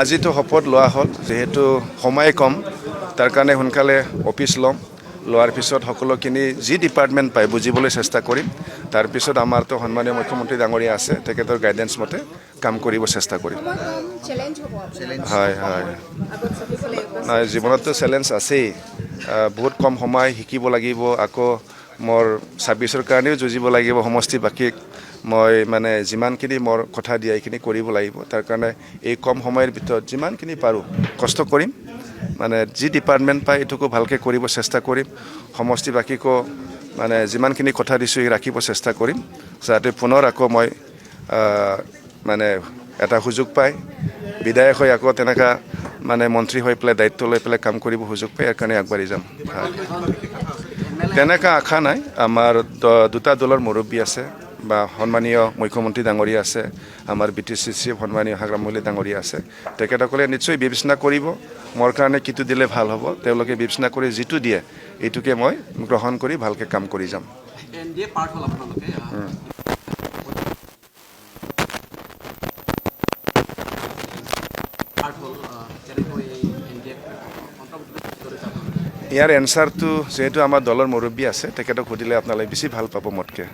আজিতো শপত লোৱা হ'ল যিহেতু সময় কম তাৰ কাৰণে সোনকালে অফিচ ল'ম। লোৱাৰ পিছত সকলোখিনি যি ডিপাৰ্টমেণ্ট পায় বুজিবলৈ চেষ্টা কৰিম। তাৰপিছত আমাৰতো সন্মানীয় মুখ্যমন্ত্ৰী ডাঙৰীয়া আছে তেখেতৰ গাইডেঞ্চ মতে কাম কৰিব চেষ্টা কৰিম। হয় হয়। নাই জীৱনততো চেলেঞ্জ আছেই। বহুত কম সময় শিকিব লাগিব আকৌ মোৰ ছাব্বিছৰ কাৰণেও যুঁজিব লাগিব সমষ্টিবাসীক মই মানে যিমানখিনি মোৰ কথা দিয়া, এইখিনি কৰিব লাগিব। তাৰ কাৰণে এই কম সময়ৰ ভিতৰত যিমানখিনি পাৰোঁ, কষ্ট কৰিম। মানে যি ডিপাৰ্টমেণ্ট পায় এইটোকো ভালকৈ কৰিব চেষ্টা কৰিম। সমষ্টিবাসীকো মানে যিমানখিনি কথা দিছোঁ ৰাখিব চেষ্টা কৰিম। যাতে পুনৰ আকৌ মই মানে এটা সুযোগ পায় বিধায়ক হৈ আকৌ তেনেকুৱা মানে মন্ত্ৰী হৈ পেলাই, দায়িত্ব লৈ পেলাই কাম কৰিব সুযোগ পায় ইয়াৰ কাৰণে আগবাঢ়ি যাম। তেনেকুৱা আশা নাই। আমাৰ দুটা দলৰ মুৰব্বী আছে। বা সন্মানীয় মুখ্যমন্ত্ৰী ডাঙৰীয়া আছে, আমাৰ বি টি চি চিফ সন্মানীয় হাগ্ৰাম মল্লিক ডাঙৰীয়া আছে, তেখেতসকলে নিশ্চয় বিবেচনা কৰিব। মোৰ কাৰণে কিটো দিলে ভালো হ'ব, তেওঁলোকে বিবেচনা কৰি যিটো দিয়ে, এইটোকে মই গ্ৰহণ কৰি ভালকৈ কাম কৰি যাম। ইয়াৰ এনচাৰটো যিহেতু আমাৰ দলৰ মুৰব্বী আছে তেখেতক সুধিলে আপোনালোকে বেছি ভালো পাব মোতকৈ।